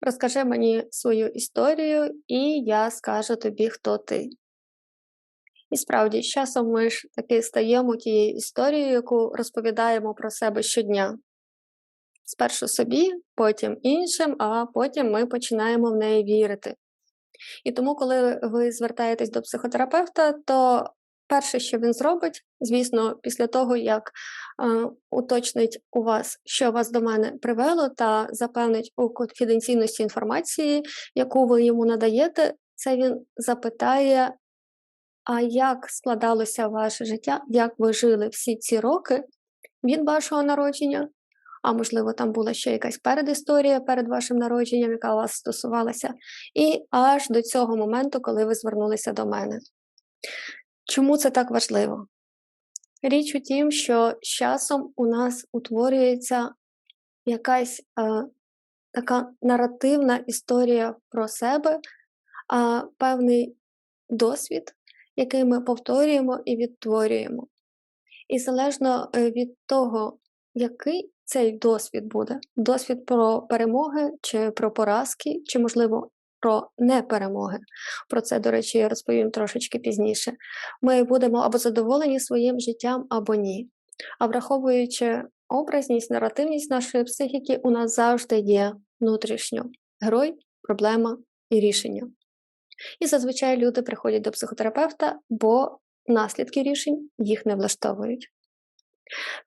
Розкажи мені свою історію, і я скажу тобі, хто ти. І справді, з часом ми ж таки стаємо тією історією, яку розповідаємо про себе щодня. Спершу собі, потім іншим, а потім ми починаємо в неї вірити. І тому, коли ви звертаєтесь до психотерапевта, то перше, що він зробить, звісно, після того, як е, уточнить у вас, що вас до мене привело, та запевнить у конфіденційності інформації, яку ви йому надаєте, це він запитає, а як складалося ваше життя, як ви жили всі ці роки від вашого народження? А можливо, там була ще якась передісторія перед вашим народженням, яка вас стосувалася, і аж до цього моменту, коли ви звернулися до мене. Чому це так важливо? Річ у тім, що з часом у нас утворюється якась е, така наративна історія про себе, а певний досвід, який ми повторюємо і відтворюємо. І залежно е, від того, який цей досвід буде, досвід про перемоги, чи про поразки, чи, можливо, про неперемоги. Про це, до речі, я розповім трошечки пізніше. Ми будемо або задоволені своїм життям, або ні. А враховуючи образність, наративність нашої психіки, у нас завжди є внутрішньо герой, проблема і рішення. І зазвичай люди приходять до психотерапевта, бо наслідки рішень їх не влаштовують.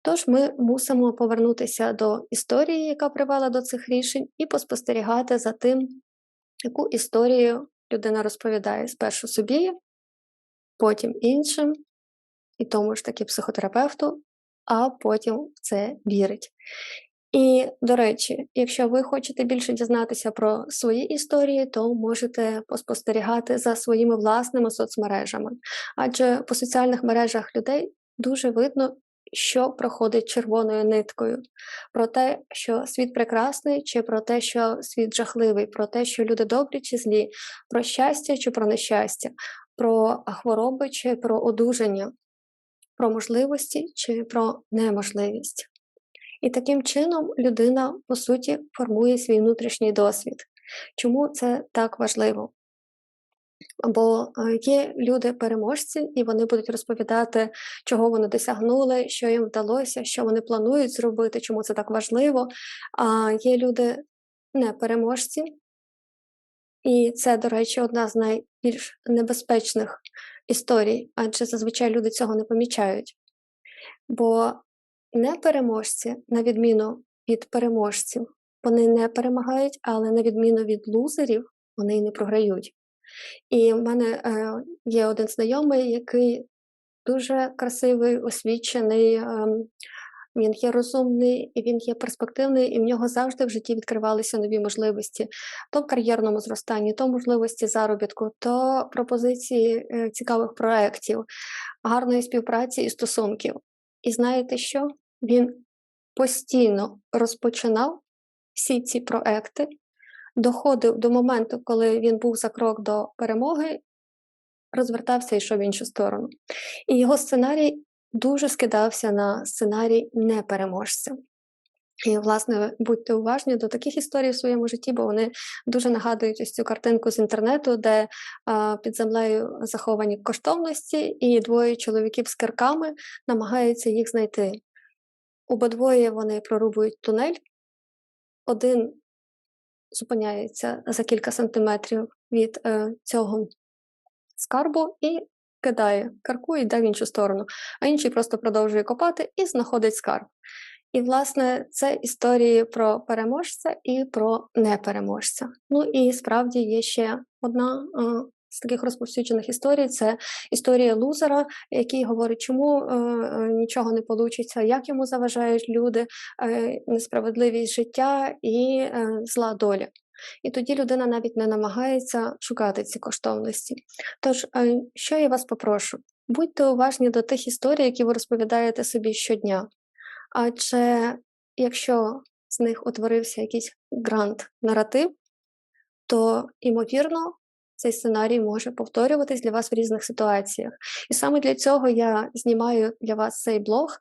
Тож ми мусимо повернутися до історії, яка привела до цих рішень, і поспостерігати за тим, яку історію людина розповідає спершу собі, потім іншим, і тому ж таки психотерапевту, а потім в це вірить. І, до речі, якщо ви хочете більше дізнатися про свої історії, то можете поспостерігати за своїми власними соцмережами. Адже по соціальних мережах людей дуже видно, що проходить червоною ниткою, про те, що світ прекрасний, чи про те, що світ жахливий, про те, що люди добрі чи злі, про щастя чи про нещастя, про хвороби чи про одужання, про можливості чи про неможливість. І таким чином людина, по суті, формує свій внутрішній досвід. Чому це так важливо? Бо е, є люди-переможці, і вони будуть розповідати, чого вони досягнули, що їм вдалося, що вони планують зробити, чому це так важливо. А є люди непереможці, і це, до речі, одна з найбільш небезпечних історій, адже зазвичай люди цього не помічають. Бо непереможці, на відміну від переможців, вони не перемагають, але на відміну від лузерів, вони й не програють. І в мене е, є один знайомий, який дуже красивий, освічений, е, він є розумний, він є перспективний, і в нього завжди в житті відкривалися нові можливості то в кар'єрному зростанні, то можливості заробітку, то пропозиції е, цікавих проєктів, гарної співпраці і стосунків. І знаєте що? Він постійно розпочинав всі ці проекти, доходив до моменту, коли він був за крок до перемоги, розвертався і йшов в іншу сторону. І його сценарій дуже скидався на сценарій непереможця. І, власне, будьте уважні до таких історій в своєму житті, бо вони дуже нагадують ось цю картинку з інтернету, де а, під землею заховані коштовності, і двоє чоловіків з кирками намагаються їх знайти. Обидвоє вони прорубують тунель, один зупиняється за кілька сантиметрів від е, цього скарбу і кидає карку і йде в іншу сторону, а інший просто продовжує копати і знаходить скарб. І, власне, це історії про переможця і про непереможця. Ну і справді є ще одна е, з таких розповсюджених історій це історія лузера, який говорить, чому е, е нічого не вийде, як йому заважають люди, е, несправедливість життя і е, зла доля. І тоді людина навіть не намагається шукати ці коштовності. Тож, е, що я вас попрошу? Будьте уважні до тих історій, які ви розповідаєте собі щодня. Адже якщо з них утворився якийсь грант-наратив, то, ймовірно, цей сценарій може повторюватись для вас в різних ситуаціях. І саме для цього я знімаю для вас цей блог,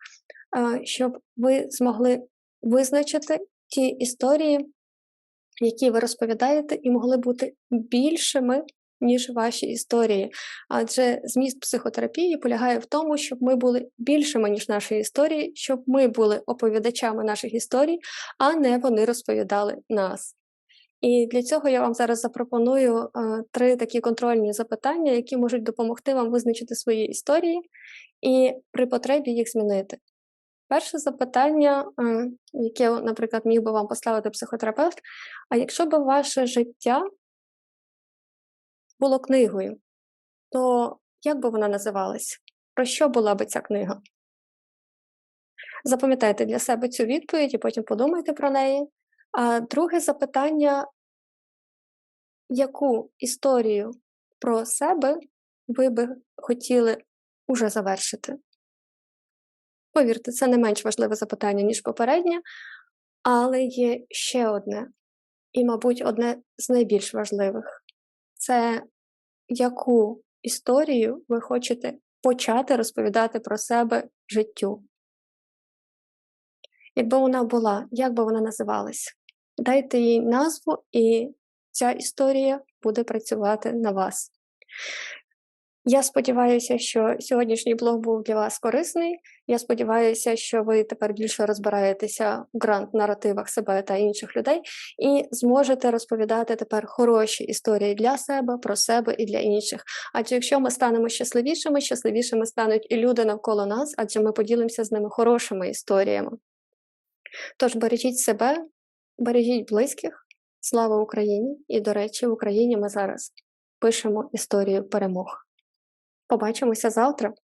щоб ви змогли визначити ті історії, які ви розповідаєте, і могли бути більшими, ніж ваші історії. Адже зміст психотерапії полягає в тому, щоб ми були більшими, ніж наші історії, щоб ми були оповідачами наших історій, а не вони розповідали нас. І для цього я вам зараз запропоную е, три такі контрольні запитання, які можуть допомогти вам визначити свої історії і при потребі їх змінити. Перше запитання, е, яке, наприклад, міг би вам поставити психотерапевт: а якщо б ваше життя було книгою, то як би вона називалась? Про що була би ця книга? Запам'ятайте для себе цю відповідь і потім подумайте про неї. А друге запитання: яку історію про себе ви би хотіли уже завершити? Повірте, це не менш важливе запитання, ніж попереднє, але є ще одне, і, мабуть, одне з найбільш важливих це яку історію ви хочете почати розповідати про себе життю. Якби вона була, як би вона називалась? Дайте їй назву, і ця історія буде працювати на вас. Я сподіваюся, що сьогоднішній блог був для вас корисний. Я сподіваюся, що ви тепер більше розбираєтеся в грант-наративах себе та інших людей і зможете розповідати тепер хороші історії для себе, про себе і для інших. Адже якщо ми станемо щасливішими, щасливішими стануть і люди навколо нас, адже ми поділимося з ними хорошими історіями. Тож бережіть себе, бережіть близьких, слава Україні! І, до речі, в Україні ми зараз пишемо історію перемог. Побачимося завтра.